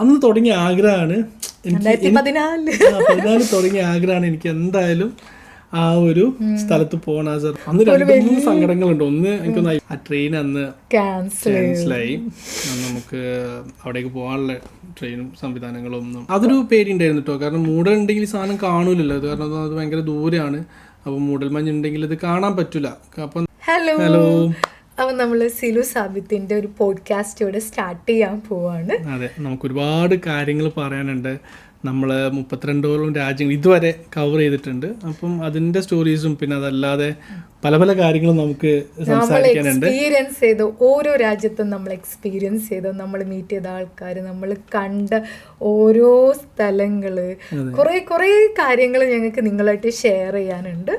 അന്ന് തുടങ്ങിയ ആഗ്രഹമാണ്. എനിക്ക് പതിനാല് തുടങ്ങിയ ആഗ്രഹമാണ് എനിക്ക് എന്തായാലും ആ ഒരു സ്ഥലത്ത് പോകണ സാർ. അന്ന് രണ്ട് മൂന്ന് സങ്കടങ്ങളുണ്ട്. ഒന്ന് എനിക്ക് ആ ട്രെയിൻ അന്ന് ക്യാൻസലായി നമുക്ക് അവിടേക്ക് പോകാനുള്ള ട്രെയിനും സംവിധാനങ്ങളും ഒന്നും. അതൊരു പേടി ഉണ്ടായിരുന്നു കേട്ടോ കാരണം മൂടൽ ഉണ്ടെങ്കിൽ ഈ സാധനം കാണൂലല്ലോ. അത് കാരണം അത് ഭയങ്കര ദൂരെയാണ്. അപ്പോൾ മൂടൽ മഞ്ഞുണ്ടെങ്കിൽ ഇത് കാണാൻ പറ്റില്ല അപ്പം ഹലോ ഹലോ അപ്പൊ നമ്മൾ സിലു സാബിത്തിന്റെ ഒരു പോഡ്കാസ്റ്റ് ഇവിടെ സ്റ്റാർട്ട് ചെയ്യാൻ പോവാണ്. അതെ നമുക്ക് ഒരുപാട് കാര്യങ്ങൾ പറയാനുണ്ട്. നമ്മൾ മുപ്പത്തിരണ്ടോളം രാജ്യങ്ങൾ ഇതുവരെ കവർ ചെയ്തിട്ടുണ്ട്. അപ്പം അതിന്റെ സ്റ്റോറീസും പിന്നെ അതല്ലാതെ പല പല കാര്യങ്ങളും നമുക്ക് സംസാരിക്കാനുണ്ട്. എക്സ്പീരിയൻസ് ചെയ്ത ഓരോ രാജ്യത്തും നമ്മൾ എക്സ്പീരിയൻസ് ചെയ്ത നമ്മൾ മീറ്റ് ചെയ്ത ആൾക്കാർ നമ്മൾ കണ്ട ഓരോ സ്ഥലങ്ങൾ കുറെ കുറെ കാര്യങ്ങൾ ഞങ്ങൾക്ക് നിങ്ങളായിട്ട് ഷെയർ ചെയ്യാനുണ്ട്.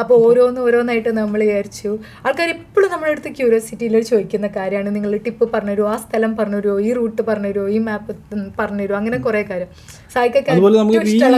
അപ്പോൾ ഓരോന്ന് ഓരോന്നായിട്ട് നമ്മൾ വിചാരിച്ചു. ആൾക്കാർ എപ്പോഴും നമ്മുടെ അടുത്ത് ക്യൂരിയോസിറ്റിയിൽ ചോദിക്കുന്ന കാര്യമാണ്. നിങ്ങൾ ടിപ്പ് പറഞ്ഞുതരുമോ ആ സ്ഥലം പറഞ്ഞുതരുമോ ഈ റൂട്ട് പറഞ്ഞുതരുമോ ഈ മാപ്പ് പറഞ്ഞുതരുമോ അങ്ങനെ കുറേ കാര്യം. അതുപോലെ നമുക്ക് റീൽ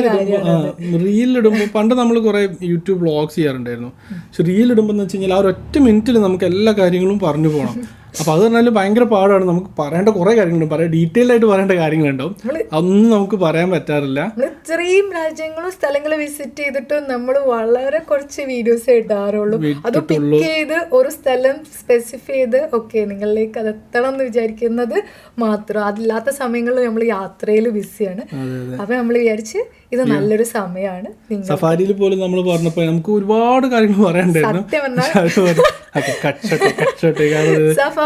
റീലിടുമ്പോൾ പണ്ട് നമ്മൾ കുറേ യൂട്യൂബ് വ്ളോഗ്സ് ചെയ്യാറുണ്ടായിരുന്നു. പക്ഷെ റീലിടുമ്പോൾ എന്ന് വെച്ച് കഴിഞ്ഞാൽ ആ ഒരൊറ്റ മിനിറ്റിൽ നമുക്ക് എല്ലാ കാര്യങ്ങളും പറഞ്ഞു പോകണം അപ്പോൾ അത് പറഞ്ഞാൽ ഭയങ്കര പാടാണ്. നമുക്ക് പറയേണ്ട കുറേ കാര്യങ്ങളുണ്ട്. പറയാം ഡീറ്റെയിൽ ആയിട്ട് പറയേണ്ട കാര്യങ്ങളുണ്ടാവും. അതൊന്നും നമുക്ക് പറയാൻ പറ്റാറില്ല. ഇത്രയും രാജ്യങ്ങളും സ്ഥലങ്ങളും വിസിറ്റ് ചെയ്തിട്ട് നമ്മൾ വളരെ കുറച്ച് വീഡിയോസ് ഇടാറുള്ളൂ. അത് പിക്ക് ചെയ്ത് ഒരു സ്ഥലം സ്പെസിഫൈ ചെയ്ത് ഓക്കെ നിങ്ങളിലേക്ക് അത് എത്തണം എന്ന് വിചാരിക്കുന്നത് മാത്രം. അതില്ലാത്ത സമയങ്ങളിൽ നമ്മൾ യാത്രയിൽ ബിസിയാണ് അപ്പൊ നമ്മൾ വിചാരിച്ച് ഇത് നല്ലൊരു സമയമാണ്. സഫാരിയിൽ പോലും നമ്മൾ പറഞ്ഞപ്പോ നമുക്ക് ഒരുപാട് കാര്യങ്ങൾ പറയാനുണ്ടായിരുന്നു. സത്യം പറഞ്ഞാൽ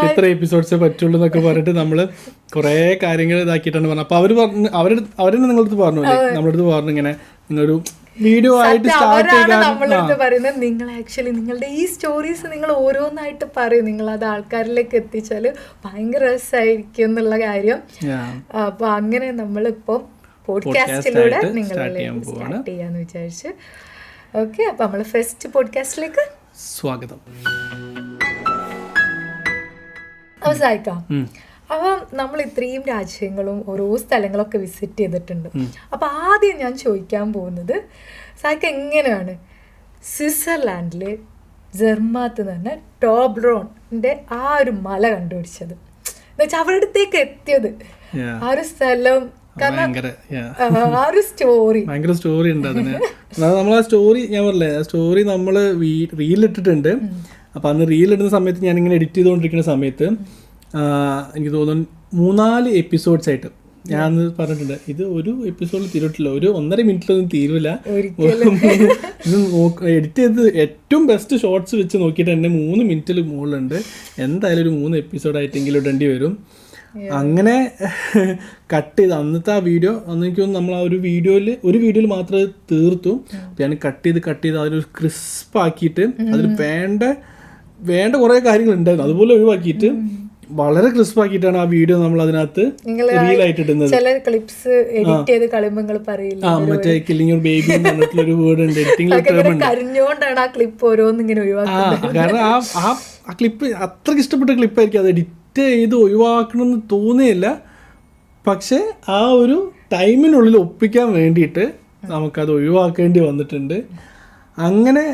പക്ഷെ എപ്പിസോഡ്സ് പറഞ്ഞു, "okay, cut shot, cut shot, കാരണം ഇത് സഫാരി ഇത്ര എപ്പിസോഡ്സേ പറ്റുള്ളൂ എന്നൊക്കെ പറഞ്ഞിട്ട് നമ്മൾ കുറേ കാര്യങ്ങൾ ഇതാക്കിയിട്ടാണ് പറഞ്ഞത്. അപ്പൊ അവർ പറഞ്ഞു അവരുടെ അവരെന്നെ നിങ്ങളടുത്ത് പറഞ്ഞു? നമ്മുടെ അടുത്ത് പറഞ്ഞു ഇങ്ങനെ നിങ്ങളൊരു വീഡിയോ ആയിട്ട് സ്റ്റാർട്ട് നമ്മളടുത്ത് പറയുന്നത്. നിങ്ങൾ ആക്ച്വലി നിങ്ങളുടെ ഈ സ്റ്റോറീസ് നിങ്ങൾ ഓരോന്നായിട്ട് പറയും. നിങ്ങൾ അത് ആൾക്കാരിലേക്ക് എത്തിച്ചാൽ ഭയങ്കര രസമായിരിക്കും എന്നുള്ള കാര്യം. അപ്പൊ അങ്ങനെ നമ്മളിപ്പം പോഡ്കാസ്റ്റിലൂടെ നിങ്ങളിലേക്ക്. സ്റ്റാർട്ട് ചെയ്യാന്ന് വിചാരിച്ചു. ഓക്കെ അപ്പൊ നമ്മൾ ഫസ്റ്റ് പോഡ്കാസ്റ്റിലേക്ക് സ്വാഗതം. അവസാനിക്കാം അപ്പം നമ്മൾ ഇത്രയും രാജ്യങ്ങളും ഓരോ സ്ഥലങ്ങളൊക്കെ വിസിറ്റ് ചെയ്തിട്ടുണ്ട്. അപ്പൊ ആദ്യം ഞാൻ ചോദിക്കാൻ പോകുന്നത് സായിക്ക് എങ്ങനെയാണ് സ്വിറ്റ്സർലാൻഡിൽ ജെർമാത്ത് തന്നെ ടോബ്രോണിന്റെ ആ ഒരു മല കണ്ടുപിടിച്ചത്? എന്നുവെച്ചാൽ അവരുടെത്തേക്ക് എത്തിയത്. ആ ഒരു സ്ഥലം ഭയങ്കര സ്റ്റോറി ഉണ്ട് അതിന്. നമ്മളാ നമ്മൾ ആ സ്റ്റോറി ഞാൻ പറഞ്ഞില്ലേ സ്റ്റോറി നമ്മൾ റീൽ ഇട്ടിട്ടുണ്ട് അപ്പൊ അന്ന് റീൽ ഇടുന്ന സമയത്ത് ഞാനിങ്ങനെ എഡിറ്റ് ചെയ്തുകൊണ്ടിരിക്കുന്ന സമയത്ത് എനിക്ക് തോന്നുന്നു മൂന്നാൽ എപ്പിസോഡ്സ് ആയിട്ട് ഞാൻ അന്ന് പറഞ്ഞിട്ടുണ്ട് ഇത് ഒരു എപ്പിസോഡ് തീരുട്ടില്ല ഒരു ഒന്നര മിനിറ്റിലൊന്നും തീരില്ല ഇത് എഡിറ്റ് ചെയ്ത് ഏറ്റവും ബെസ്റ്റ് ഷോർട്സ് വെച്ച് നോക്കിയിട്ട് തന്നെ മൂന്ന് മിനിറ്റിൽ മുകളിലുണ്ട്. എന്തായാലും ഒരു മൂന്ന് എപ്പിസോഡായിട്ടെങ്കിലും ഇടേണ്ടി വരും. അങ്ങനെ കട്ട് ചെയ്ത് അന്നത്തെ ആ വീഡിയോ അന്ന് എനിക്ക് തോന്നുന്നു നമ്മൾ ആ ഒരു വീഡിയോയിൽ ഒരു വീഡിയോയിൽ മാത്രമേ തീർത്തു. ഞാൻ കട്ട് ചെയ്ത് കട്ട് ചെയ്ത് അതിനൊരു ക്രിസ്പ് ആക്കിയിട്ട് അതിൽ വേണ്ട വേണ്ട കുറേ കാര്യങ്ങളുണ്ടായിരുന്നു. അതുപോലെ ഒഴിവാക്കിയിട്ട് വളരെ ക്രിസ്പ് ആക്കിയിട്ടാണ് ആ വീഡിയോ നമ്മൾ അതിനകത്ത് റീൽ ആയിട്ട് ഇടുന്നത്. ചില ക്ലിപ്സ് എഡിറ്റ് ചെയ്ത് കളയുമ്പോൾ നിങ്ങൾ പറയില്ല? ആ മറ്റേ കില്ലിംഗ് യുവർ ബേബി എന്ന് പറഞ്ഞിട്ടുള്ള ഒരു വേർഡ് ഉണ്ട്. എഡിറ്റിംഗ് അതൊക്കെ ഇവർ കരഞ്ഞോണ്ടാണ് ആ ക്ലിപ്പ് ഓരോന്നും ഇങ്ങനെ ഒഴിവാക്കുന്നത് കാരണം ആ ആ ആ ക്ലിപ്പ് അത്രയ്ക്ക് ഇഷ്ടപ്പെട്ട ക്ലിപ്പായിരിക്കും അത് എഡിറ്റ് ചെയ്ത് ഒഴിവാക്കണമെന്ന് തോന്നിയില്ല. പക്ഷെ ആ ഒരു ടൈമിനുള്ളിൽ ഒപ്പിക്കാൻ വേണ്ടിയിട്ട് നമുക്കത് ഒഴിവാക്കേണ്ടി വന്നിട്ടുണ്ട്. അങ്ങനെ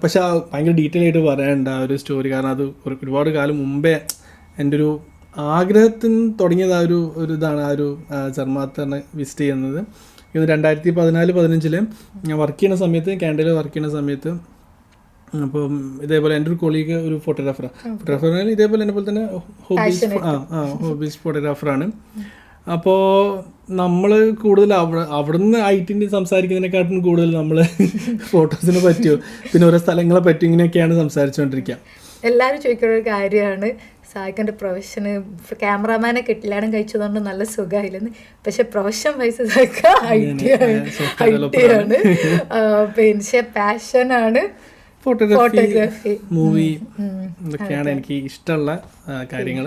പക്ഷെ ആ ഭയങ്കര ഡീറ്റെയിൽ ആയിട്ട് പറയാനുണ്ട് ആ ഒരു സ്റ്റോറി കാരണം അത് ഒരു- ഒരുപാട് കാലം മുമ്പേ എന്റെ ഒരു ആഗ്രഹത്തിന് തുടങ്ങിയത് ആ ഒരു ഒരു ഇതാണ് ആ ഒരു ചർമാത്തറിനെ വിസിറ്റ് ചെയ്യുന്നത്. ഇത് രണ്ടായിരത്തി പതിനാല് പതിനഞ്ചിൽ ഞാൻ വർക്ക് ചെയ്യുന്ന സമയത്ത് കാനഡയിൽ വർക്ക് ചെയ്യുന്ന സമയത്ത് അപ്പം ഇതേപോലെ എന്റെ ഒരു കൊളീഗ് ഒരു ഫോട്ടോഗ്രാഫറാണ് ഫോട്ടോഗ്രാഫർ ഇതേപോലെ എന്നെ പോലെ തന്നെ ഹോബീസ് ആ ആ ഹോബീസ് ഫോട്ടോഗ്രാഫറാണ് അപ്പോൾ നമ്മൾ കൂടുതൽ അവിടെ അവിടുന്ന് ഐറ്റിന്റെ സംസാരിക്കുന്നതിനെക്കാട്ടും കൂടുതൽ നമ്മൾ ഫോട്ടോസിനെ പറ്റിയോ പിന്നെ ഓരോ സ്ഥലങ്ങളെ പറ്റിയോ ഇങ്ങനെയൊക്കെയാണ് സംസാരിച്ചുകൊണ്ടിരിക്കുക എല്ലാരും ചോദിക്കുന്ന ഒരു കാര്യമാണ് സായിക്കന്റെ പ്രൊഫഷന് ക്യാമറാമാനെ കെട്ടില്ലാടും കഴിച്ചതുകൊണ്ട് നല്ല സുഖമായില്ലെന്ന്. പക്ഷെ പ്രൊഫഷൻ വൈസ് സായിക്ക ഐ ടി ആണ് പിന്നെ പാഷനാണ് ഫോട്ടോഗ്രാഫി ഫോട്ടോഗ്രാഫി മൂവി ഇതൊക്കെയാണ് എനിക്ക് ഇഷ്ടമുള്ള കാര്യങ്ങൾ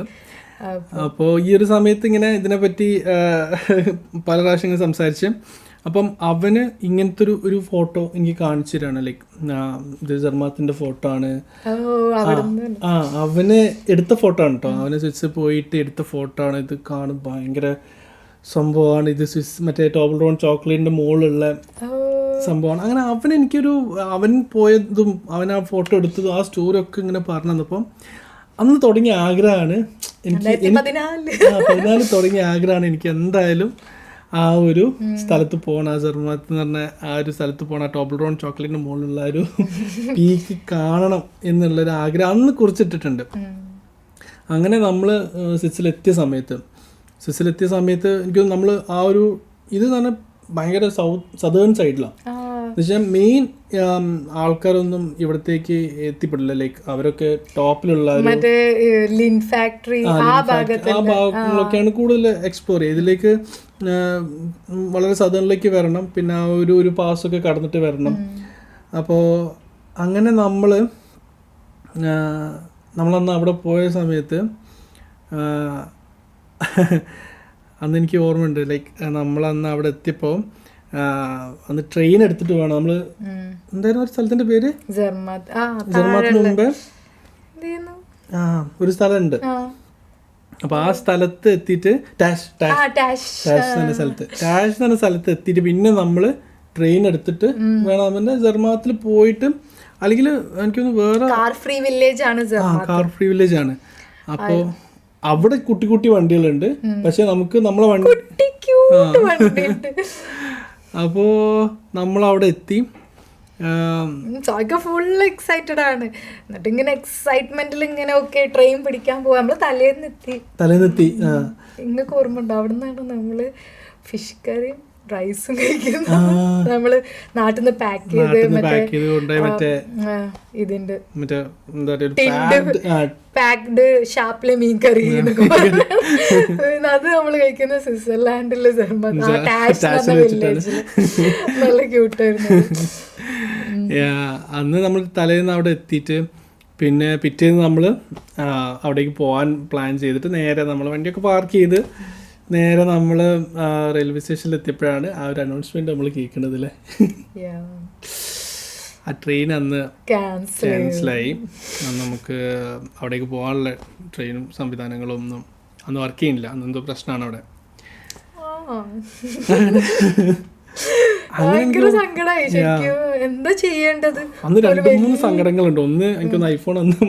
അപ്പോൾ ഈ ഒരു സമയത്ത് ഇങ്ങനെ ഇതിനെപ്പറ്റി പല പ്രാവശ്യങ്ങൾ സംസാരിച്ച്. അപ്പം അവന് ഇങ്ങനത്തെ ഒരു ഒരു ഫോട്ടോ എനിക്ക് കാണിച്ചു തരാണ്. ലൈക്ക് ഇത് ജർമാത്തിന്റെ ഫോട്ടോ ആണ്. ആ അവന് എടുത്ത ഫോട്ടോ ആണ് കേട്ടോ അവന് സ്വിച്ച് പോയിട്ട് എടുത്ത ഫോട്ടോ ആണ്. ഇത് കാണും. ഭയങ്കര സംഭവമാണ്. ഇത് സ്വിസ് മറ്റേ ടോബിൾ റോൺ ചോക്ലേറ്റിന്റെ മുകളിലുള്ള സംഭവമാണ്. അങ്ങനെ അവൻ എനിക്കൊരു അവൻ പോയതും അവൻ ആ ഫോട്ടോ എടുത്തതും ആ സ്റ്റോറി ഒക്കെ ഇങ്ങനെ പറഞ്ഞു തന്നപ്പം അന്ന് തുടങ്ങിയ ആഗ്രഹമാണ് എനിക്ക് പതിനാല്. തുടങ്ങിയ ആഗ്രഹമാണ്. എനിക്ക് എന്തായാലും ആ ഒരു സ്ഥലത്ത് പോകണം. ആ ജർമ്മത്ത് എന്ന് പറഞ്ഞ ആ ഒരു സ്ഥലത്ത് പോകണം. ആ ടോബിൾ റോൺ ചോക്ലേറ്റിന് മുകളിലുള്ള ഒരു പീക്ക് കാണണം എന്നുള്ളൊരു ആഗ്രഹം അന്ന് കുറിച്ചിട്ടിട്ടുണ്ട്. അങ്ങനെ നമ്മൾ സ്വിറ്റ്സിലെത്തിയ സമയത്ത് സ്വിറ്റ്സിലെത്തിയ സമയത്ത് എനിക്ക് നമ്മൾ ആ ഒരു ഇത് തന്നെ ഭയങ്കര സൗത്ത് സദേൺ സൈഡിലാണ് ആ. എന്നുവെച്ചാൽ മെയിൻ ആൾക്കാരൊന്നും ഇവിടത്തേക്ക് എത്തിപ്പെടില്ല. ലൈക്ക് അവരൊക്കെ ടോപ്പിലുള്ള മറ്റേ ലിൻ ഫാക്ടറി ആ ഭാഗങ്ങളിലൊക്കെയാണ് കൂടുതൽ എക്സ്പ്ലോർ ചെയ്യുക ഇതിലേക്ക് വളരെ സദനിലേക്ക് വരണം. പിന്നെ ആ ഒരു ഒരു പാസ്സൊക്കെ കടന്നിട്ട് വരണം. അപ്പോൾ അങ്ങനെ നമ്മൾ നമ്മളന്ന് അവിടെ പോയ സമയത്ത് അന്ന് എനിക്ക് ഓർമ്മയുണ്ട്. ലൈക്ക് നമ്മളന്ന് അവിടെ എത്തിയപ്പോൾ അന്ന് ട്രെയിൻ എടുത്തിട്ട് വേണം നമ്മൾ. എന്തായിരുന്നു ഒരു സ്ഥലത്തിന്റെ പേര്? ആ ജർമാത്തിന് മുമ്പേ? ആ ഒരു സ്ഥലമുണ്ട്. അപ്പൊ ആ സ്ഥലത്ത് എത്തിയിട്ട് ടാഷ് ടാഷ് ടാഷ് എന്ന സ്ഥലത്ത്. ടാഷ് എന്ന സ്ഥലത്ത് എത്തിയിട്ട് പിന്നെ നമ്മൾ ട്രെയിൻ എടുത്തിട്ട് വേണം. അവന്റെ ജർമാത്തിൽ പോയിട്ട് അല്ലെങ്കിൽ എനിക്കൊന്ന് വേറെ കാർ ഫ്രീ വില്ലേജ് ആണ് കാർ ഫ്രീ വില്ലേജ് ആണ്. അപ്പോൾ അവിടെ കുട്ടി കുട്ടി വണ്ടികളുണ്ട്. പക്ഷെ നമുക്ക് നമ്മളെ വണ്ടി അപ്പോൾ നമ്മൾ അവിടെ എത്തി ഫുൾ എക്സൈറ്റഡ് ആണ്. എന്നിട്ട് ഇങ്ങനെ എക്സൈറ്റ്മെന്റിൽ ഇങ്ങനെ ഒക്കെ ട്രെയിൻ പിടിക്കാൻ പോവാ. നമ്മൾ തലേന്ന് എത്തി. തലേന്നെത്തി എത്തി. നിങ്ങൾക്ക് ഓർമ്മ ഉണ്ടോ അവിടെ നിന്നാണ് നമ്മൾ ഫിഷ് കറിയും റൈസും കഴിക്കുന്നത് നമ്മൾ നാട്ടിൽ നിന്ന് പാക്ക് ചെയ്ത് മറ്റേ ഇതിന്റെ. പാക്ഡ് ഷാപ്പിലെ മീൻ കറി അത് നമ്മൾ കഴിക്കുന്ന സ്വിറ്റ്സർലാൻഡിലെ വില്ലേജിൽ നല്ല ക്യൂട്ടായിരുന്നു അന്ന് നമ്മൾ തലേന്ന് അവിടെ എത്തിയിട്ട് പിന്നെ പിറ്റേന്ന് നമ്മൾ അവിടേക്ക് പോകാൻ പ്ലാൻ ചെയ്തിട്ട് നേരെ നമ്മൾ വണ്ടിയൊക്കെ പാർക്ക് ചെയ്ത് നേരെ നമ്മൾ റെയിൽവേ സ്റ്റേഷനിൽ എത്തിയപ്പോഴാണ് ആ ഒരു അനൗൺസ്മെന്റ് നമ്മൾ കേൾക്കുന്നത് അല്ലേ ആ ട്രെയിൻ അന്ന് ക്യാൻസലായി അന്ന് നമുക്ക് അവിടേക്ക് പോകാനുള്ള ട്രെയിനും സംവിധാനങ്ങളും ഒന്നും അന്ന് വർക്ക് ചെയ്യുന്നില്ല. അന്ന് എന്തോ പ്രശ്നമാണ് അവിടെ ഭയങ്കര സങ്കടമായി ശരിക്കും. എന്താ ചെയ്യേണ്ടത്? അന്ന് രണ്ട് മൂന്ന് സങ്കടങ്ങളുണ്ട്. ഒന്ന് എനിക്കൊന്ന് ഐഫോൺ അന്ന്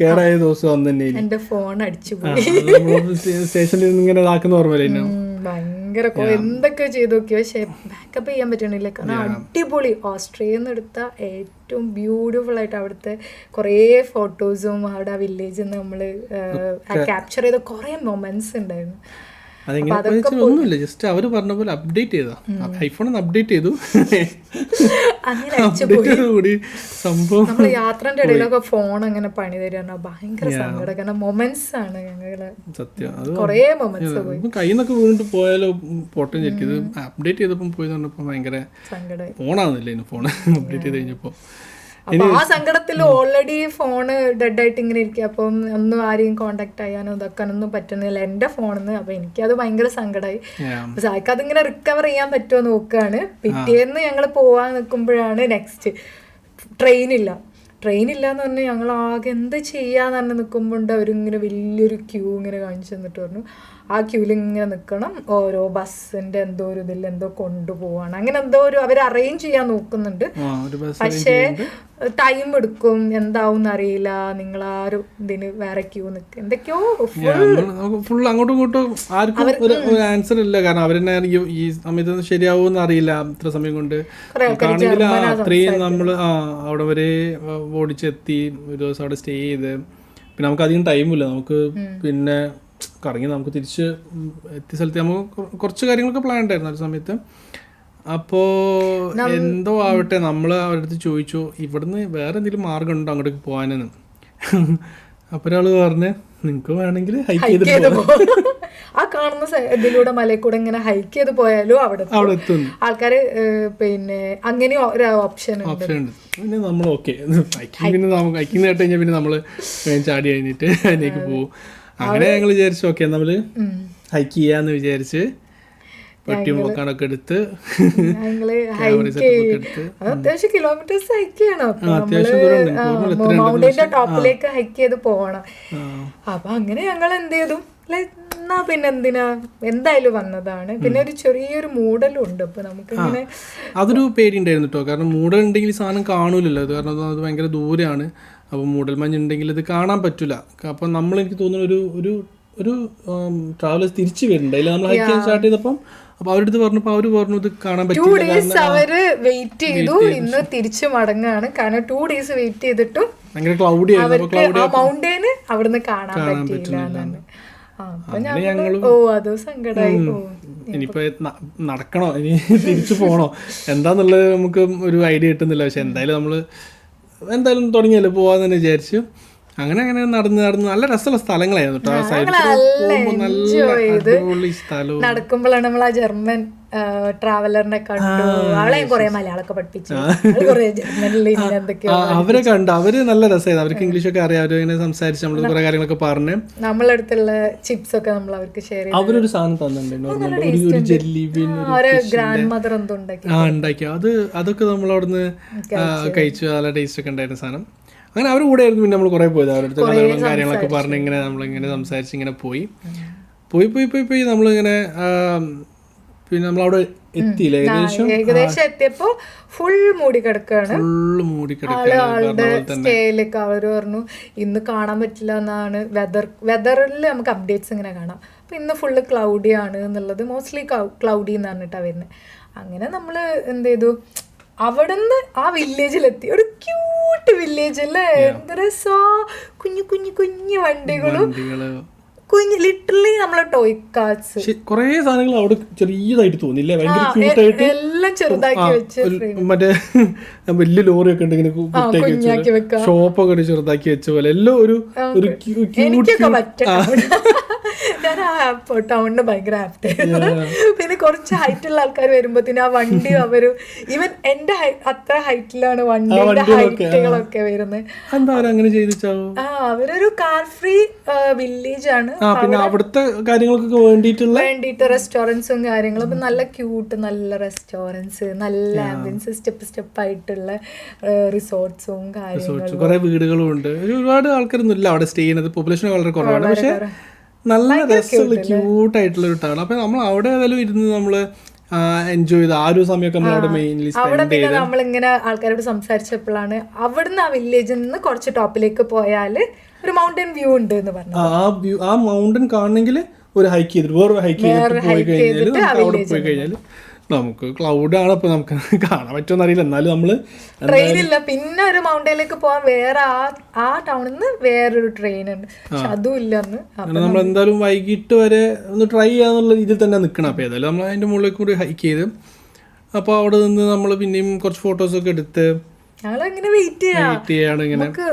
കേടായ ദിവസം അന്ന് തന്നെ എന്റെ ഫോൺ അടിച്ചു സ്റ്റേഷനിൽ നിന്ന് ഇങ്ങനെ ഇതാക്കുന്ന ഓർമ്മയില്ല ഭയങ്കര എന്തൊക്കെ ചെയ്തു നോക്കി. പക്ഷെ ബാക്കപ്പ് ചെയ്യാൻ പറ്റണില്ല. കാരണം അടിപൊളി. ഓസ്ട്രേലിയ നിന്ന് എടുത്ത ഏറ്റവും ബ്യൂട്ടിഫുൾ ആയിട്ട് അവിടുത്തെ കുറേ ഫോട്ടോസും അവിടെ ആ വില്ലേജിൽ നിന്ന് നമ്മൾ ക്യാപ്ചർ ചെയ്ത കുറേ മൊമെന്റ്സ് ഉണ്ടായിരുന്നു. അതെങ്ങനെ ഒന്നുമില്ല ജസ്റ്റ് അവർ പറഞ്ഞ പോലെ അപ്ഡേറ്റ് ചെയ്താ. ഐഫോൺ ഒന്ന് അപ്ഡേറ്റ് ചെയ്തു. കൂടി. സംഭവം നമ്മൾ യാത്രന്റെ ഇടയിലൊക്കെ ഫോൺ അങ്ങനെ പണി തരുന്ന ഭയങ്കര സങ്കടം. കാരണം മൊമെന്റ്സ് ആണ് ഞങ്ങൾ. സത്യം. അത് കുറേ മൊമെന്റ്സ് പോയി. ഇപ്പം കയ്യിൽ നിന്നൊക്കെ വീണിട്ട് പോയാലോ പോട്ടെ ശരിക്കും അപ്ഡേറ്റ് ചെയ്തപ്പോൾ പോയി പറഞ്ഞപ്പോൾ ഭയങ്കര ഫോണാവുന്നില്ല ഫോൺ അപ്ഡേറ്റ് ചെയ്ത് കഴിഞ്ഞപ്പോൾ അപ്പൊ ആ സങ്കടത്തിൽ ഓൾറെഡി ഫോണ് ഡെഡ് ആയിട്ട് ഇങ്ങനെ ഇരിക്കുക. അപ്പം ഒന്നും ആരെയും കോണ്ടാക്ട് ചെയ്യാനോ ഇതാക്കാനൊന്നും പറ്റുന്നില്ല. എന്റെ ഫോണിൽ നിന്ന് അപ്പൊ എനിക്കത് ഭയങ്കര സങ്കടമായി അപ്പൊ സായിക്ക് അതിങ്ങനെ റിക്കവർ ചെയ്യാൻ പറ്റുമോ നോക്കുകയാണ്. പിറ്റേന്ന് ഞങ്ങൾ പോവാൻ നിൽക്കുമ്പോഴാണ് നെക്സ്റ്റ് ട്രെയിൻ ഇല്ല. ട്രെയിൻ ഇല്ല എന്ന് പറഞ്ഞാൽ ഞങ്ങൾ ആകെ എന്ത് ചെയ്യാന്ന് പറഞ്ഞ് നിൽക്കുമ്പോൾ അവരിങ്ങനെ വലിയൊരു ക്യൂ ഇങ്ങനെ കാണിച്ചു തന്നിട്ട് പറഞ്ഞു. ആ ക്യൂവിൽ ഇങ്ങനെ നിൽക്കണം. ഓരോ ബസ്സിന്റെ എന്തോ ഒരു ഇതിൽ എന്തോ കൊണ്ടുപോവാണ്. അങ്ങനെ എന്തോ ഒരു അവർ അറേഞ്ച് ചെയ്യാൻ നോക്കുന്നുണ്ട്. പക്ഷേ ടൈം എടുക്കും. എന്താവും അറിയില്ല നിങ്ങൾ ആരും ഇതിന് വേറെ ക്യൂ നിൽക്കുക എന്തൊക്കെയോ ഫുൾ അങ്ങോട്ടും ഇങ്ങോട്ടും ആർക്കും ഒരു ആൻസർ ഇല്ല. കാരണം അവരെന്നെ ഈ- ഈ സമയത്ത് ശരിയാവുമെന്ന് അറിയില്ല ഇത്ര സമയം കൊണ്ട്. അത്രയും നമ്മൾ ആ അവിടെ വരെ ഓടിച്ചെത്തി ഒരു ദിവസം അവിടെ സ്റ്റേ ചെയ്ത്. പിന്നെ നമുക്ക് അധികം ടൈമില്ല നമുക്ക് പിന്നെ കറങ്ങി നമുക്ക് തിരിച്ച് എത്തിയ സ്ഥലത്ത് നമുക്ക് കുറച്ച് കാര്യങ്ങളൊക്കെ പ്ലാൻ ഉണ്ടായിരുന്നു ആ സമയത്ത്. അപ്പോ എന്തോ ആവട്ടെ നമ്മൾ അവരുടെ അടുത്ത് ചോദിച്ചു ഇവിടുന്ന് വേറെ എന്തെങ്കിലും മാർഗം ഉണ്ടോ അങ്ങോട്ടേക്ക് പോകാനെന്ന്? അപ്പൊ ഒരാൾ പറഞ്ഞ് നിങ്ങക്ക് വേണമെങ്കിൽ ഹൈക്ക് ചെയ്ത് ആ കാണുന്ന ഇതിലൂടെ മലയിൽ കൂടെ ഇങ്ങനെ ഹൈക്ക് ചെയ്ത് പോയാലും അവിടെ അവിടെ എത്തുന്നു ആൾക്കാര് പിന്നെ അങ്ങനെ ഒരു ഓപ്ഷൻ ഉണ്ട്. ഓപ്ഷൻ ഉണ്ട്. പിന്നെ നമ്മൾ ഓക്കെ ഹൈക്കിങ് പിന്നെ നമുക്ക് ഹൈക്കിംഗ് കേട്ട് കഴിഞ്ഞാൽ പിന്നെ നമ്മൾ ചാടി കഴിഞ്ഞിട്ട് അതിലേക്ക് പോകും. അങ്ങനെ ഞങ്ങൾ വിചാരിച്ചു ഓക്കെ നമ്മൾ ഹൈക്ക് ചെയ്യാന്ന് വിചാരിച്ച് പെട്ടിയും പൊക്കാണൊക്കെ എടുത്ത് അത്യാവശ്യം കിലോമീറ്റേഴ്സ് ഹൈക്ക് ചെയ്യണം. അപ്പൊ മൗണ്ടൈന്റെ ടോപ്പിലേക്ക് ഹൈക്ക് ചെയ്ത് പോകണം. അപ്പൊ അങ്ങനെ ഞങ്ങൾ എന്ത് ചെയ്തു? എന്നാ പിന്നെ എന്തിനാ? എന്തായാലും വന്നതാണ്. പിന്നെ ഒരു ചെറിയൊരു മൂടലും ഉണ്ട് അപ്പൊ നമുക്ക് ഇങ്ങനെ അതൊരു പേടി ഉണ്ടായിരുന്നു കേട്ടോ കാരണം മൂടൽ ഉണ്ടെങ്കിൽ സാധനം കാണൂലല്ലോ. അത് കാരണം അത് ഭയങ്കര ദൂരെയാണ്. അപ്പോൾ മൂടൽ ഉണ്ടെങ്കിൽ ഇത് കാണാൻ പറ്റില്ല അപ്പോൾ നമ്മൾ എനിക്ക് തോന്നുന്നു ഒരു ഒരു ഒരു ട്രാവലേഴ്സ് തിരിച്ചു വരുന്നുണ്ട്. അതിൽ നമ്മൾ ഹൈക്ക് സ്റ്റാർട്ട് ചെയ്തപ്പം അപ്പോൾ അവരുടെ അടുത്ത് അവർ പറഞ്ഞു ഇത് കാണാൻ ടൂ ഡേയ്സ് അവർ വെയിറ്റ് ചെയ്തു. ഇന്ന് തിരിച്ചു മടങ്ങാണ്. കാരണം ടു ഡേയ്സ് വെയിറ്റ് ചെയ്തിട്ടും ഭയങ്കര ക്ലൗഡി മൗണ്ടെയിന് അപ്പോൾ അവർക്ക് ആ മൗണ്ടൈന് അവിടുന്ന് കാണാൻ പറ്റില്ല അപ്പൊ ഞങ്ങൾ ഓ അത് സങ്കടമായി ഇനിയിപ്പോ നടക്കണോ? ഇനി തിരിച്ചു പോണോ? എന്താന്നുള്ളത് നമുക്ക് ഒരു ഐഡിയ കിട്ടുന്നില്ല. പക്ഷെ എന്തായാലും നമ്മൾ എന്തായാലും തുടങ്ങിയല്ലോ? പോവാന്ന് തന്നെ വിചാരിച്ചു. അങ്ങനെ അങ്ങനെ നടന്ന് നടന്ന് നല്ല രസമുള്ള സ്ഥലങ്ങളായിരുന്നു കേട്ടോ ആ സൈഡിൽ നല്ല അടിപൊളി സ്ഥലവും. നടക്കുമ്പോഴാണ് നമ്മൾ ആ ജർമ്മൻ ട്രാവലറിനെ കണ്ടു അവളെ കുറെ മലയാളമൊക്കെ പഠിപ്പിച്ചു. അവരെ കണ്ടു. അവർ നല്ല രസമായിരുന്നു. അവർക്ക് ഇംഗ്ലീഷ് ഒക്കെ അറിയാം. അവർ ഇങ്ങനെ സംസാരിച്ച് നമ്മൾ കുറെ കാര്യങ്ങളൊക്കെ പറഞ്ഞ്. നമ്മളടുത്തുള്ള ചിപ്സ് ഒക്കെ നമ്മൾ അവർക്ക് ഷെയർ ചെയ്തു അവരൊരു സാധനം തന്നിട്ടുണ്ടായിരുന്നു ഒരു ജെല്ലി ഗ്രാൻഡ് മദർ എന്തോ ഉണ്ടാക്കി ആ ഉണ്ടാക്കി. അത് അതൊക്കെ നമ്മൾ അവിടുന്ന് കഴിച്ചു. നല്ല ടേസ്റ്റ് ഒക്കെ ഉണ്ടായിരുന്ന സാധനം. അങ്ങനെ അവരുടെ കൂടെ ആയിരുന്നു പിന്നെ നമ്മൾ കുറെ പോയത്. അവരുടെ കഥകളും കാര്യങ്ങളൊക്കെ പറഞ്ഞ് ഇങ്ങനെ നമ്മളിങ്ങനെ സംസാരിച്ച് ഇങ്ങനെ പോയി. പോയി പോയി പോയി പോയി നമ്മളിങ്ങനെ പിന്നെ നമ്മളവിടെ എത്തിയില്ല. ഏകദേശം ഏകദേശം എത്തിയപ്പോ ഫുൾ മൂടി കിടക്കാണ്. ഫുൾ മൂടി കിടക്കുകയാണ് ആളുടെ സ്റ്റേയിലൊക്കെ അവർ പറഞ്ഞു ഇന്ന് കാണാൻ പറ്റില്ല എന്നാണ്. വെതർ വെതറിൽ നമുക്ക് അപ്ഡേറ്റ്സ് ഇങ്ങനെ കാണാം. അപ്പൊ ഇന്ന് ഫുള്ള് ക്ലൗഡി ആണ് എന്നുള്ളത് മോസ്റ്റ്ലി ക്ലൗഡി എന്ന് കേട്ടാ വരുന്നത് അങ്ങനെ നമ്മൾ എന്ത് ചെയ്തു? അവിടുന്ന് ആ വില്ലേജിലെത്തി ഒരു ക്യൂട്ട് വില്ലേജ് അല്ലേ? എന്ത് രസാ. കുഞ്ഞു കുഞ്ഞു കുഞ്ഞു വണ്ടികളും. കുഞ്ഞു ലിറ്ററലി നമ്മളെ ടോയ് കാർസ് കുറേ സാധനങ്ങൾ അവിടെ ചെറിയതായിട്ട് തോന്നില്ലേ ഭയങ്കര ക്യൂട്ടായിട്ട് എല്ലാം ചെറുതാക്കി വെച്ച് മറ്റേ വലിയ ലോറി ഒക്കെ ഉണ്ട് ഇങ്ങനെ ഷോപ്പൊക്കെ ചെറുതാക്കി വെച്ച പോലെ. എല്ലാം ഒരു ഒരു ക്യൂട്ട് ഞാൻ ആ ടൗണിന് ഭയങ്കര ആപ്റ്റ് പിന്നെ കുറച്ച് ഹൈറ്റുള്ള ആൾക്കാർ വരുമ്പോത്തിന് ആ വണ്ടി അവർ ഈവൻ എന്റെ അത്ര ഹൈറ്റിലാണ് വണ്ടിയുടെ ഹൈറ്റുകളൊക്കെ വരുന്നത് ആ അവരൊരു കാർ ഫ്രീ വില്ലേജ് ആണ്. പിന്നെ അവിടുത്തെ കാര്യങ്ങൾക്കൊക്കെ വേണ്ടിയിട്ടുള്ള? വേണ്ടിയിട്ട് റെസ്റ്റോറൻസും കാര്യങ്ങളും. അപ്പൊ നല്ല ക്യൂട്ട് നല്ല റെസ്റ്റോറൻസ് നല്ല ആംബിയൻസ് സ്റ്റെപ്പ് സ്റ്റെപ്പ് ആയിട്ടുള്ള റിസോർട്ട്സും കാര്യങ്ങളും. വീടുകളും ഉണ്ട്. ഒരു ഒരുപാട് ആൾക്കാരൊന്നും ഇല്ല അവിടെ സ്റ്റേ ചെയ്യുന്നത്. പോപ്പുലേഷൻ വളരെ കുറവാണ്. പക്ഷെ നല്ല രസമുള്ള ക്യൂട്ട് ആയിട്ടുള്ള ഒരു ടൗൺ അപ്പൊ നമ്മൾ അവിടെ ഏതായാലും ഇരുന്ന് നമ്മൾ എൻജോയ് ചെയ്ത് ആ ഒരു സമയമൊക്കെ നമ്മൾ അവിടെ മെയിൻലി അവിടെ പിന്നെ നമ്മളിങ്ങനെ ആൾക്കാരോട് സംസാരിച്ചപ്പോഴാണ് അവിടുന്ന് ആ വില്ലേജിൽ നിന്ന് കുറച്ച് ടോപ്പിലേക്ക് പോയാൽ ഒരു മൗണ്ടൻ വ്യൂ ഉണ്ട് എന്ന് പറഞ്ഞു. ആ വ്യൂ ആ മൗണ്ടൻ കാണണമെങ്കിൽ ഒരു ഹൈക്ക് ചെയ്തിട്ട് വേറെ ഹൈക്ക് ചെയ്തിട്ട് പോയി കഴിഞ്ഞാൽ അവിടെ പോയി കഴിഞ്ഞാൽ നമുക്ക് ക്ലൗഡ് ആണ് ഇപ്പൊ നമുക്ക് കാണാൻ പറ്റുമെന്ന് അറിയില്ല. എന്നാലും നമ്മൾ ട്രെയിൻ ഇല്ല. പിന്നെ ഒരു മൗണ്ടനിലേക്ക് പോകാൻ വേറെ ആ ആ ടൗണിൽ നിന്ന് വേറൊരു ട്രെയിൻ ഉണ്ട്. പക്ഷെ അതും ഇല്ലെന്ന് നമ്മൾ എന്തായാലും വൈകിട്ട് വരെ ഒന്ന് ട്രൈ ചെയ്യാന്നുള്ള രീതിയിൽ തന്നെ നിൽക്കണം അപ്പോൾ ഏതായാലും നമ്മൾ അതിന്റെ മുകളിലേക്ക് കൂടി ഹൈക്ക് ചെയ്ത് അപ്പോൾ അവിടെ നിന്ന് നമ്മൾ പിന്നെയും കുറച്ച് ഫോട്ടോസ് ഒക്കെ എടുത്ത് ഞങ്ങളിങ്ങനെ വെയിറ്റ് ചെയ്യാം. നമുക്ക്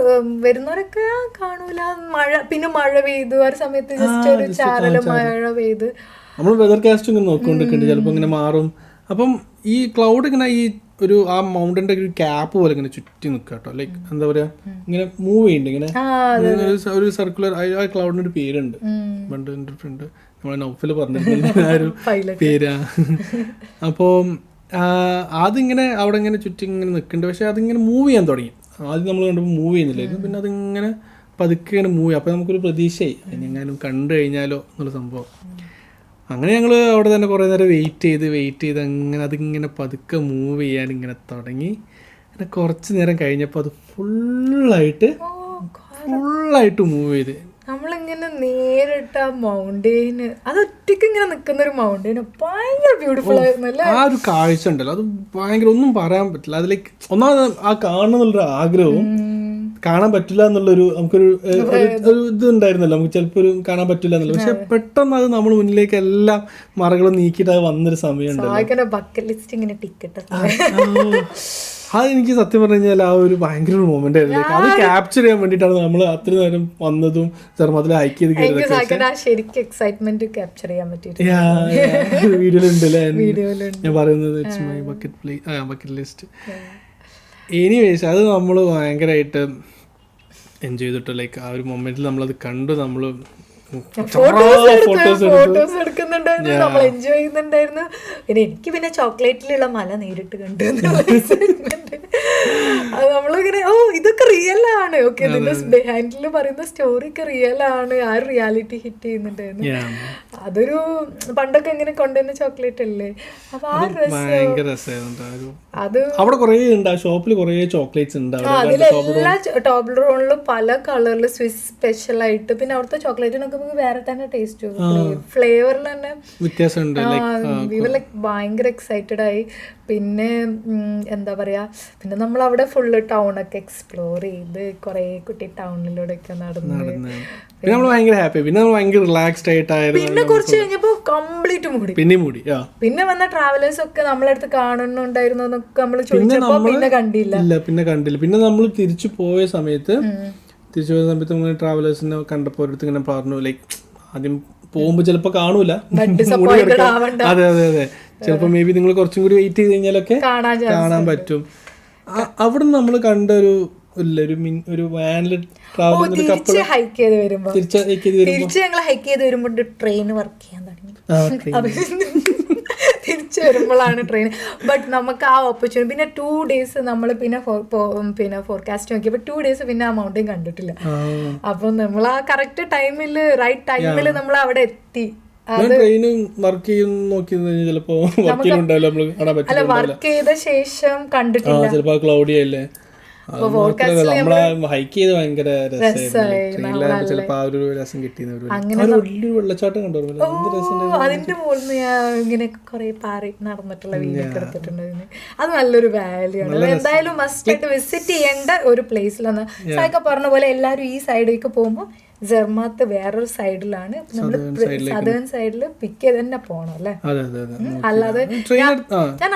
വരുന്നവരൊക്കെ കാണൂല. മഴ പിന്നെ മഴ പെയ്തു. ആ സമയത്ത് ജസ്റ്റ് ഒരു ചാരൽ മഴ പെയ്ത്. നമ്മൾ വെതർ കാസ്റ്റ് ഇങ്ങനെ നോക്കിക്കൊണ്ടിരിക്കുന്നുണ്ട് ചിലപ്പോൾ ഇങ്ങനെ മാറും. അപ്പം ഈ ക്ലൗഡ് ഇങ്ങനെ ഈ ഒരു ആ മൗണ്ടന്റെ ഒരു ക്യാപ്പ് പോലെ ഇങ്ങനെ ചുറ്റി നിൽക്കുക കേട്ടോ ലൈക്ക് എന്താ പറയുക ഇങ്ങനെ മൂവ് ചെയ്യുന്നുണ്ട് ഇങ്ങനെ ഒരു സർക്കുലർ ആ ക്ലൗഡിന് ഒരു പേരുണ്ട്. പണ്ട് എന്റെ ഫ്രണ്ട് നമ്മളെ നൗഫിൽ പറഞ്ഞിട്ടുണ്ട് ആ ഒരു. പേരാ. അപ്പോൾ അതിങ്ങനെ അവിടെ ഇങ്ങനെ ചുറ്റി ഇങ്ങനെ നിൽക്കുന്നുണ്ട് പക്ഷെ അതിങ്ങനെ മൂവ് ചെയ്യാൻ തുടങ്ങി. ആദ്യം നമ്മൾ കണ്ടപ്പോൾ മൂവ് ചെയ്യുന്നില്ലായിരുന്നു. പിന്നെ അതിങ്ങനെ പതുക്കെ ഇങ്ങനെ മൂവ് ചെയ്യും. അപ്പോൾ നമുക്കൊരു പ്രതീക്ഷയായി. അതിനെങ്ങാനും കണ്ടു കഴിഞ്ഞാലോ എന്നുള്ള സംഭവം. അങ്ങനെ ഞങ്ങൾ അവിടെ തന്നെ കുറേ നേരം വെയിറ്റ് ചെയ്ത് വെയിറ്റ് ചെയ്ത് അങ്ങനെ അതിങ്ങനെ പതുക്കെ മൂവ് ചെയ്യാൻ ഇങ്ങനെ തുടങ്ങി. അങ്ങനെ കുറച്ച് നേരം കഴിഞ്ഞപ്പോൾ അത് ഫുള്ളായിട്ട് ഫുള്ളായിട്ട് മൂവ് ചെയ്ത്. നമ്മളിങ്ങനെ നേരിട്ട് ആ മൗണ്ടെയിന് അത് ഒറ്റയ്ക്ക് ഇങ്ങനെ നിൽക്കുന്ന ഒരു മൗണ്ടെയിന് ഭയങ്കര ബ്യൂട്ടിഫുൾ ആയിരുന്നു അല്ലേ ആ ഒരു കാഴ്ച ഉണ്ടല്ലോ. അത് ഭയങ്കര ഒന്നും പറയാൻ പറ്റില്ല. അതിലേക്ക് ഒന്നാമത് ആ കാണണമെന്നുള്ളൊരു ആഗ്രഹവും കാണാൻ പറ്റില്ല എന്നുള്ളൊരു നമുക്കൊരു ഒരു ഇത് ഉണ്ടായിരുന്നല്ലോ നമുക്ക് ചിലപ്പോൾ ഒരു കാണാൻ പറ്റില്ല എന്നുള്ളത് പക്ഷെ പെട്ടെന്ന് അത് നമ്മൾ മുന്നിലേക്ക് എല്ലാ മറകളും നീക്കിയിട്ട് അത് വന്നൊരു സമയമുണ്ട് ബക്കറ്റ് ലിസ്റ്റ് ഇങ്ങനെ ടിക്കറ്റ് അത് എനിക്ക് സത്യം പറഞ്ഞു കഴിഞ്ഞാൽ ആ ഒരു ഭയങ്കര ഒരു മൊമെന്റ് ആയിരുന്നു. അത് ക്യാപ്ചർ ചെയ്യാൻ വേണ്ടിയിട്ടാണ് നമ്മൾ അത്ര നേരം വന്നതും ചെറുപ്പത്തിൽ ഹൈക്ക് ചെയ്ത് വീഡിയോയിലുണ്ട്. ഞാൻ പറയുന്നത് it's my bucket bucket list anyways അത് നമ്മൾ ഭയങ്കരമായിട്ട് എൻജോയ് ചെയ്തിട്ട് ലൈക്ക് ആ ഒരു മൊമെന്റിൽ നമ്മളത് കണ്ടു നമ്മൾ ഫോട്ടോസ് ചെയ്യുന്നുണ്ടായിരുന്നു നമ്മൾ എൻജോയ് ചെയ്യുന്നുണ്ടായിരുന്നു. പിന്നെ എനിക്ക് പിന്നെ ചോക്ലേറ്റിലുള്ള മല നേരിട്ട് കണ്ടു. അത് നമ്മളിങ്ങനെ ഓ ഇതൊക്കെ റിയൽ ആണ്. ഓക്കെ ഇതിന്റെ ബിഹൈൻഡിൽ പറയുന്ന സ്റ്റോറി ഒക്കെ റിയൽ ആണ്. ആ റിയാലിറ്റി ഹിറ്റ് ചെയ്യുന്നുണ്ടായിരുന്നു. അതൊരു പണ്ടൊക്കെ ഇങ്ങനെ കൊണ്ടുവന്ന ചോക്ലേറ്റ് അല്ലേ? അപ്പൊ ആ രസം. അത് അവിടെ കുറേ ഉണ്ട്. ഷോപ്പിൽ കുറേ ചോക്ലേറ്റ്സ് ഉണ്ട്. അതിലെല്ലാ ടോപ്പ് പല കളറിൽ സ്വിസ് സ്പെഷ്യൽ ആയിട്ട് പിന്നെ അവിടുത്തെ ചോക്ലേറ്റിനൊക്കെ നമുക്ക് വേറെ തന്നെ ടേസ്റ്റ് ഫ്ലേവറിൽ തന്നെ ലൈക്ക് ഭയങ്കര എക്സൈറ്റഡ് ആയി. പിന്നെ എന്താ പറയാ പിന്നെ നമ്മൾ അവിടെ ഫുള്ള് ടൗൺ ഒക്കെ എക്സ്പ്ലോർ ചെയ്ത് കുറെ കുട്ടി ടൗണിലൂടെ ഒക്കെ നടന്ന്. പിന്നെ നമ്മൾ ഭയങ്കര ഹാപ്പി പിന്നെ നമ്മൾ ഭയങ്കര റിലാക്സ്ഡ് ആയിട്ടായിരുന്നു പിന്നെ കുറച്ച് കഴിഞ്ഞപ്പോ കംപ്ലീറ്റ് മൂടി. പിന്നെ മൂടി പിന്നെ വന്ന ട്രാവലേഴ്സ് ഒക്കെ നമ്മളടുത്ത് കാണുന്നുണ്ടായിരുന്നു എന്നൊക്കെ നമ്മൾ ചോദിച്ചപ്പോ പിന്നെ കണ്ടില്ല. ഇല്ല പിന്നെ കണ്ടില്ല. പിന്നെ നമ്മൾ തിരിച്ചു പോയ സമയത്ത് തിരിച്ചു പോയ സമയത്ത് നമ്മൾ ട്രാവലേഴ്സിനെ കണ്ടപ്പോൾ ഒരിടത്ത് ഇങ്ങനെ പറഞ്ഞു ലൈക്ക് ആദ്യം പോകുമ്പോൾ ചിലപ്പോൾ കാണൂല. അതെ അതെ അതെ. ചിലപ്പോൾ മേ ബി നിങ്ങൾ കുറച്ചും കൂടി വെയിറ്റ് ചെയ്ത് കഴിഞ്ഞാലൊക്കെ കാണാൻ പറ്റും. അവിടെ നമ്മൾ കണ്ട ഒരു ഒരു മിൻ- ഒരു വാനിൽ ട്രാവൽ ഓ തിരിച്ച് ഹൈക്ക് ചെയ്ത് വരുമ്പോ. തിരിച്ചു തിരിച്ച് ഞങ്ങൾ ഹൈക്ക് ചെയ്ത് വരുമ്പോൾ ട്രെയിൻ വർക്ക് ചെയ്യാൻ തുടങ്ങി. തിരിച്ചു വരുമ്പോഴാണ് ട്രെയിൻ ബട്ട് നമുക്ക് ആ ഓപ്പർച്യൂണിറ്റി പിന്നെ ടു ഡേയ്സ് നമ്മൾ പിന്നെ പിന്നെ ഫോർകാസ്റ്റ് നോക്കിയപ്പോൾ ടു ഡേയ്സ് പിന്നെ ആ മൗണ്ടൻ കണ്ടിട്ടില്ല. അപ്പം നമ്മൾ ആ കറക്റ്റ് ടൈമിൽ റൈറ്റ് ടൈമിൽ നമ്മൾ അവിടെ എത്തി. ട്രെയിന് വർക്ക് നോക്കി ചിലപ്പോ അല്ല വർക്ക് ചെയ്ത ശേഷം കണ്ടിട്ടില്ല. ചിലപ്പോ ക്ലൗഡി ഹൈക്ക് ചെയ്ത് ഭയങ്കര രസമായിരുന്നു. ചിലപ്പോ ആ ഒരു രസം കിട്ടിയെന്ന് വലിയൊരു വെള്ളച്ചാട്ടം കണ്ടോ അതിന്റെ മുകളിൽ ഞാൻ ഇങ്ങനെ കുറെ പാറി നടന്നിട്ടുള്ള വീഡിയോ എടുത്തിട്ടുണ്ട് അത് നല്ലൊരു വാല്യൂ ആണ്. എന്തായാലും മസ്റ്റ് ആയിട്ട് വിസിറ്റ് ചെയ്യേണ്ട ഒരു പ്ലേസിലാണ് സായിക്ക പറഞ്ഞ പോലെ എല്ലാവരും ഈ സൈഡിലേക്ക് പോകുമ്പോൾ ജർമാത്ത് വേറൊരു സൈഡിലാണ്. നമ്മൾ സദേൺ സൈഡിൽ പിക്ക് ചെയ്ത് തന്നെ പോകണം അല്ലേ? അല്ലാതെ ഞാൻ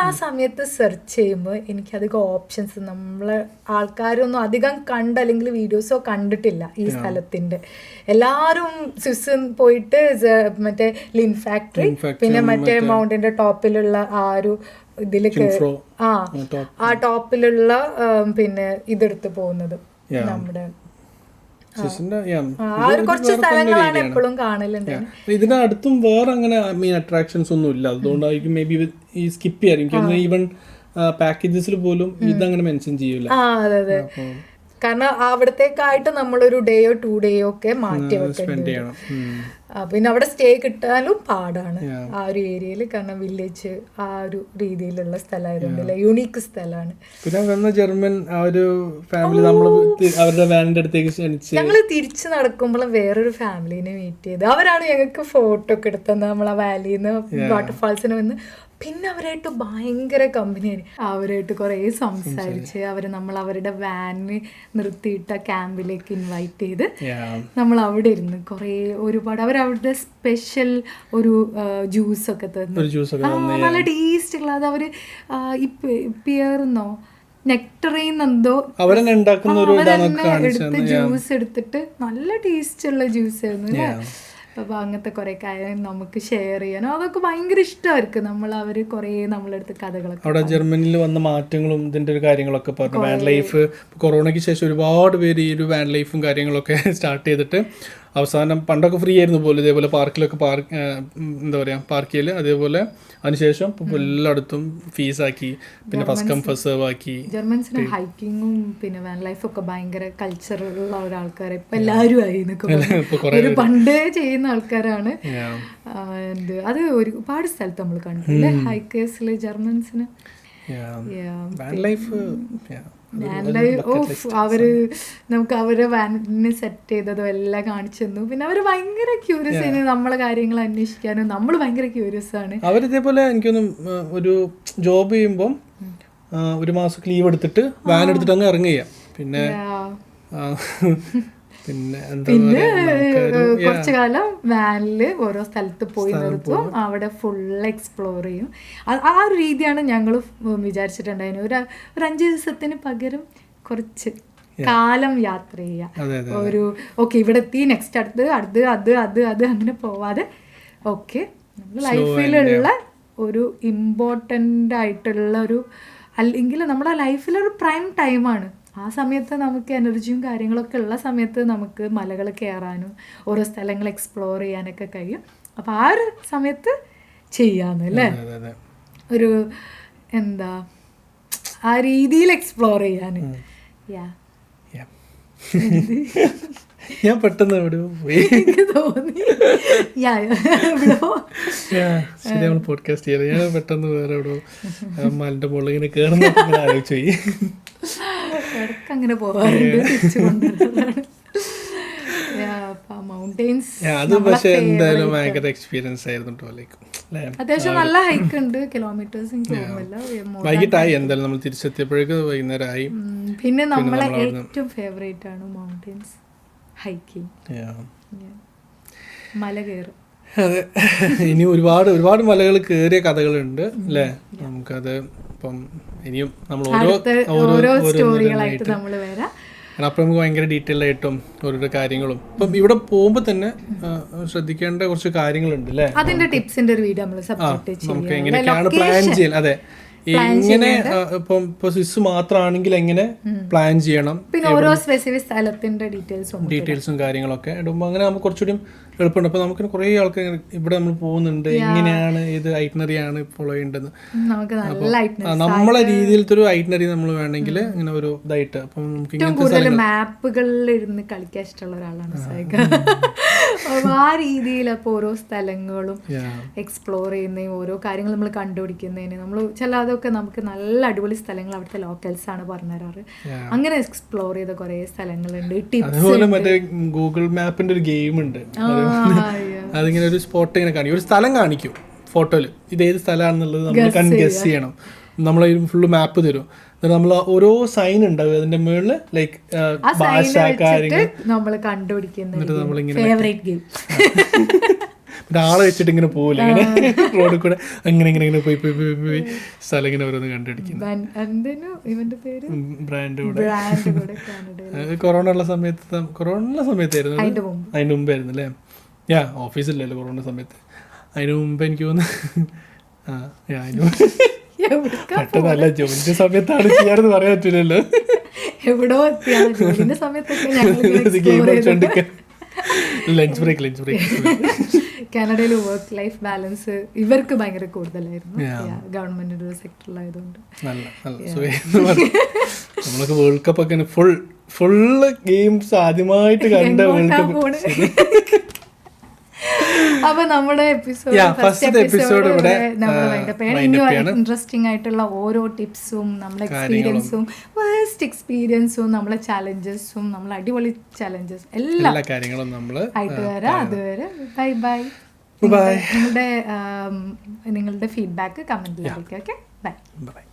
ആ. സമയത്ത് സെർച്ച് ചെയ്യുമ്പോൾ എനിക്ക് അധികം ഓപ്ഷൻസ് നമ്മളെ ആൾക്കാരൊന്നും അധികം കണ്ട അല്ലെങ്കിൽ വീഡിയോസോ കണ്ടിട്ടില്ല ഈ സ്ഥലത്തിന്റെ. എല്ലാരും സ്വിസ് പോയിട്ട് മറ്റേ ലിൻ ഫാക്ടറി പിന്നെ മറ്റേ മൗണ്ടിന്റെ ടോപ്പിലുള്ള ആ ഒരു ഇതിൽ ആ. ആ ടോപ്പിലുള്ള പിന്നെ ഇതെടുത്ത് പോകുന്നത് നമ്മുടെ ഇതിന്റെ അടുത്തും വേറെ അങ്ങനെ മെയിൻ അട്രാക്ഷൻസ് ഒന്നും ഇല്ല. അതുകൊണ്ടായിരിക്കും മേ ബി ഈ സ്കിപ്പ് എനിക്ക് ഈവൻ പാക്കേജസിൽ പോലും ഇതങ്ങനെ മെൻഷൻ ചെയ്യൂല. കാരണം അവിടത്തേക്കായിട്ട് നമ്മളൊരു ഡേയോ ടു ഡേയോ ഒക്കെ മാറ്റി വെക്കേണ്ടി പിന്നെ അവിടെ സ്റ്റേ കിട്ടാനും പാടാണ്. ആ ഒരു ഏരിയയിൽ കാരണം വില്ലേജ് ആ ഒരു രീതിയിലുള്ള സ്ഥലമായതുകൊണ്ട് യുണീക്ക് സ്ഥലമാണ്. പിന്നെ വന്ന ജർമ്മൻ ആ ഒരു ഫാമിലി നമ്മൾ അവരുടെ വാനിന്റെ അടുത്തേക്ക് ക്ഷണിച്ച് ഞങ്ങൾ തിരിച്ചു നടക്കുമ്പോൾ വേറൊരു ഫാമിലിനെ മീറ്റ് ചെയ്ത്. അവരാണ് ഞങ്ങൾക്ക് ഫോട്ടോ ഒക്കെ എടുത്തത് നമ്മൾ ആ വാലിയിൽ നിന്ന് വാട്ടർഫാൾസിന് വന്ന് പിന്നെ അവരായിട്ട് ഭയങ്കര കമ്പനിയായി അവരായിട്ട് കുറേ സംസാരിച്ച് അവർ നമ്മൾ അവരുടെ വാനിന് നിർത്തിയിട്ട ക്യാമ്പിലേക്ക് ഇൻവൈറ്റ് ചെയ്ത് നമ്മൾ അവിടെ ഇരുന്ന് കുറേ ഒരുപാട് അവരവരുടെ സ്പെഷ്യൽ ഒരു ജ്യൂസ് ഒക്കെ തന്നു. നല്ല ടേസ്റ്റ് ഉള്ള അത് അവർ ഈ പിയർന്നോ നെക്ടറിന്നെന്തോ അവരെന്നെ ഒരു ഇതാണ് എടുത്ത് ജ്യൂസ് എടുത്തിട്ട് നല്ല ടേസ്റ്റ് ഉള്ള ജ്യൂസ് ആയിരുന്നു അല്ലേ? അപ്പൊ അങ്ങനത്തെ കുറേ കാര്യം നമുക്ക് ഷെയർ ചെയ്യാനും? അതൊക്കെ ഭയങ്കര ഇഷ്ടമായിരിക്കും നമ്മൾ അവർ കുറേ നമ്മളെടുത്ത് കഥകളൊക്കെ അവിടെ ജർമ്മനിയിൽ വന്ന മാറ്റങ്ങളും ഇതിന്റെ ഒരു കാര്യങ്ങളൊക്കെ പറഞ്ഞു. വാൻ ലൈഫ് കൊറോണയ്ക്ക് ശേഷം ഒരുപാട് പേര് ഈ ഒരു വാൻ ലൈഫും കാര്യങ്ങളൊക്കെ സ്റ്റാർട്ട് ചെയ്തിട്ട് അവസാനം പണ്ടൊക്കെ ഫ്രീ ആയിരുന്നു പോലും. ഇതേപോലെ പാർക്കിലൊക്കെ പാർക്ക് എന്താ പറയുക പാർക്ക് ചെയ്യൽ അതേപോലെ അതിനുശേഷം എല്ലായിടത്തും ഫീസാക്കി പിന്നെ ഫസ്റ്റ് കം ഫസ്റ്റ് സെർവ് ആക്കി. ജർമ്മൻസിന് ഹൈക്കിങ്ങും പിന്നെ വാൻ ലൈഫൊക്കെ ഭയങ്കര കൾച്ചറുള്ള ഒരാൾക്കാരെ ഇപ്പം എല്ലാവരും ആയി ഒരു പണ്ടേ ചെയ്യുന്ന ആൾക്കാരാണ്. അത് ഒരുപാട് സ്ഥലത്ത് നമ്മൾ കണ്ടു ഹൈക്കേഴ്സിൽ ജർമ്മൻസിന് ലൈഫ്. വാൻ ലൈഫ് ഓഫ് അവർ നമുക്ക് അവരെ വാനിന് സെറ്റ് ചെയ്തതും എല്ലാം കാണിച്ചു തന്നു. പിന്നെ അവർ ഭയങ്കര ക്യൂരിയസ് ആണ് നമ്മളെ കാര്യങ്ങൾ അന്വേഷിക്കാനും. നമ്മൾ ഭയങ്കര ക്യൂരിയസ് ആണ്. അവരിതേപോലെ എനിക്കൊന്നും ഒരു ജോബ് ചെയ്യുമ്പോൾ ഒരു മാസം ലീവ് എടുത്തിട്ട് വാൻ എടുത്തിട്ട് അങ്ങ് ഇറങ്ങുക പിന്നെ പിന്നെ പിന്നെ കുറച്ചു കാലം വാനിൽ ഓരോ സ്ഥലത്ത് പോയി നിർത്തും. അവിടെ ഫുൾ എക്സ്പ്ലോർ ചെയ്യും. ആ- ഒരു രീതിയാണ് ഞങ്ങൾ വിചാരിച്ചിട്ടുണ്ടായിരുന്നു. ഒരു ഒരു അഞ്ച് ദിവസത്തിന് പകരം കുറച്ച് കാലം യാത്ര ചെയ്യാം. അതെ അതെ ഒരു ഓക്കെ ഇവിടെ എത്തി നെക്സ്റ്റ് അടുത്ത് അടുത്ത് അത് അത് അത് അങ്ങനെ പോവാതെ ഓക്കെ ലൈഫിലുള്ള ഒരു ഇമ്പോർട്ടന്റ് ആയിട്ടുള്ള ഒരു അല്ലെങ്കിൽ നമ്മുടെ ലൈഫിലൊരു പ്രൈം ടൈമാണ് ആ സമയത്ത് നമുക്ക് എനർജിയും കാര്യങ്ങളൊക്കെ ഉള്ള സമയത്ത് നമുക്ക് മലകൾ കയറാനും ഓരോ സ്ഥലങ്ങൾ എക്സ്പ്ലോർ ചെയ്യാനൊക്കെ കഴിയും. അപ്പോൾ ആ ഒരു സമയത്ത് ചെയ്യാന്ന് അല്ലേ? ഒരു എന്താ ആ രീതിയിൽ എക്സ്പ്ലോർ ചെയ്യാൻ യാ. ഞാൻ പെട്ടെന്ന് എവിടെ പോയി. തോന്നി. ശരി നമ്മൾ പോഡ്കാസ്റ്റ് ചെയ്യാം ഞാൻ പെട്ടെന്ന് വേറെ എവിടെ മലിന്റെ മുകളിൽ ഇങ്ങനെ കയറുന്ന ആലോചിച്ചു ഇടയ്ക്ക് അങ്ങനെ പോവാറുണ്ട് തിരിച്ചു കൊണ്ടുവരാറാണ് അത് പക്ഷേ എന്തായാലും ഭയങ്കര എക്സ്പീരിയൻസ് ആയിരുന്നു അത്യാവശ്യം നല്ല ഹൈക്ക് ഉണ്ട് കിലോമീറ്റേഴ്സ് വൈകിട്ടായി എന്തായാലും നമ്മൾ തിരിച്ചെത്തിയപ്പോഴേക്ക് വൈകുന്നേരമായി. പിന്നെ നമ്മളെ ഏറ്റവും ഫേവറേറ്റ് ആണ് മൗണ്ടെയിൻസ് ഹൈക്കിങ്. മല കയറും. അതെ. ഇനി ഒരുപാട് ഒരുപാട് മലകൾ കയറിയ കഥകളുണ്ട് അല്ലേ? നമുക്കത് ഇപ്പം ഇനിയും നമ്മൾ ഓരോ സ്റ്റോറികളായിട്ട് നമ്മൾ വരാം. കാരണം അപ്പം നമുക്ക് ഭയങ്കര ഡീറ്റെയിൽ ആയിട്ടും ഓരോരോ കാര്യങ്ങളും. ഇപ്പം ഇവിടെ പോകുമ്പോൾ തന്നെ ശ്രദ്ധിക്കേണ്ട കുറച്ച് കാര്യങ്ങളുണ്ട് അല്ലേ? അതിന്റെ ടിപ്സിന്റെ ഒരു വീഡിയോ നമ്മൾ നമുക്ക് എങ്ങനെയൊക്കെയാണ് പ്ലാൻ ചെയ്യാൻ അതെ. എങ്ങനെ ഇപ്പം ഇപ്പൊ സ്വിസ് മാത്രമാണെങ്കിൽ എങ്ങനെ പ്ലാൻ ചെയ്യണം? പിന്നെ ഓരോ സ്പെസിഫിക് സ്ഥലത്തിന്റെ ഡീറ്റെയിൽസും ഡീറ്റെയിൽസും കാര്യങ്ങളൊക്കെ ഇടുമ്പോൾ അങ്ങനെ നമുക്ക് കുറച്ചുകൂടി എളുപ്പമുണ്ട്. അപ്പോൾ നമുക്ക് കുറേ ആൾക്കാർ ഇവിടെ നമ്മൾ പോകുന്നുണ്ട്. എങ്ങനെയാണ് ഇത് ഐറ്റനറി ആണ് ഫോളോ ചെയ്യേണ്ടത്. നമ്മളെ രീതിയിലത്തെ ഒരു ഐറ്റനറി നമ്മൾ വേണമെങ്കിൽ ഇങ്ങനെ ഒരു ഇതായിട്ട് അപ്പം നമുക്ക് മാപ്പുകളിലിരുന്ന് ഇങ്ങനത്തെ മാപ്പുകളിൽ ഇരുന്ന് കളിക്കാൻ ഇഷ്ടമുള്ള ഒരാളാണ് സൈക ആ രീതിയിൽ അപ്പോൾ ഓരോ സ്ഥലങ്ങളും എക്സ്പ്ലോർ ചെയ്യുന്നതും ഓരോ കാര്യങ്ങൾ നമ്മൾ കണ്ടുപിടിക്കുന്നതിന് നമ്മൾ ചില അതൊക്കെ നമുക്ക് നല്ല അടിപൊളി സ്ഥലങ്ങൾ അവിടുത്തെ ലോക്കൽസ് ആണ് പറഞ്ഞുതരാറ്. അങ്ങനെ എക്സ്പ്ലോർ ചെയ്ത കുറേ സ്ഥലങ്ങളുണ്ട്. ടിപ്സ് മറ്റേ ഗൂഗിൾ മാപ്പിന്റെ ഒരു ഗെയിം ഉണ്ട്. അതിങ്ങനെ ഒരു സ്പോട്ട് ഇങ്ങനെ കാണിക്കും. ഒരു സ്ഥലം കാണിക്കും ഫോട്ടോയിൽ ഇത് ഏത് സ്ഥലമാണെന്നുള്ളത് നമ്മൾ കൺ ഗസ് ചെയ്യണം. നമ്മൾ ഫുള്ള് മാപ്പ് തരും. എന്നിട്ട് നമ്മൾ ഓരോ സൈൻ ഉണ്ടാവും. അതിന്റെ മുകളിൽ ലൈക്ക് ഭാഷ കാര്യങ്ങൾ നമ്മൾ നമ്മളിങ്ങനെ പിന്നെ ആളെ വെച്ചിട്ട് ഇങ്ങനെ പോകില്ല ഇങ്ങനെ റോഡിൽ കൂടെ അങ്ങനെ ഇങ്ങനെ ഇങ്ങനെ പോയി പോയി പോയി പോയി സ്ഥലം ഇങ്ങനെ ഓരോന്ന് കണ്ടുപിടിക്കുന്നു. ബ്രാൻഡ് കൂടെ. കൊറോണ ഉള്ള സമയത്ത് കൊറോണ ഉള്ള സമയത്തായിരുന്നു അത്? അതിന്റെ മുമ്പ്. അതിന് മുമ്പായിരുന്നു അല്ലേ? യാ ഓഫീസിലല്ലോ കൊറോണ സമയത്ത്. അതിന് മുമ്പ് എനിക്ക് തോന്നുന്നു. ആ യാ അതിന് പെട്ടെന്നല്ല ജോലിന്റെ സമയത്താണ് ചെയ്യാറെന്ന് പറയാൻ പറ്റില്ലല്ലോ. എവിടോ സമയത്തൊക്കെ ലഞ്ച് ബ്രേക്ക് ലഞ്ച് ബ്രേക്ക് കാനഡയിൽ വർക്ക് ലൈഫ് ബാലൻസ് ഇവർക്ക് ഭയങ്കര കൂടുതലായിരുന്നു. Yeah. ഗവൺമെന്റിന്റെ ഒരു സെക്ടറിലായതുകൊണ്ട് നമ്മളൊക്കെ വേൾഡ് കപ്പ് ഒക്കെ ഫുൾ ഫുള്ള് ഗെയിംസ് ആദ്യമായിട്ട് കണ്ട വേൾഡ് കപ്പ്? അപ്പൊ നമ്മുടെ എപ്പിസോഡ് ഫസ്റ്റ് എപ്പിസോഡ് ഇവിടെ, ഇൻട്രസ്റ്റിംഗ് ആയിട്ടുള്ള ഓരോ ടിപ്സും നമ്മളെ എക്സ്പീരിയൻസും ഫസ്റ്റ് എക്സ്പീരിയൻസും നമ്മളെ ചലഞ്ചസും നമ്മളെ അടിപൊളി ചലഞ്ചസ് എല്ലാം കാര്യങ്ങളും നമ്മൾ ആയിട്ട് വരാം. അതുവരെ ബൈ ബൈ നിങ്ങളുടെ നിങ്ങളുടെ ഫീഡ്ബാക്ക് കമന്റിൽ അറിയിക്കാം ഓക്കെ ബൈ ബൈ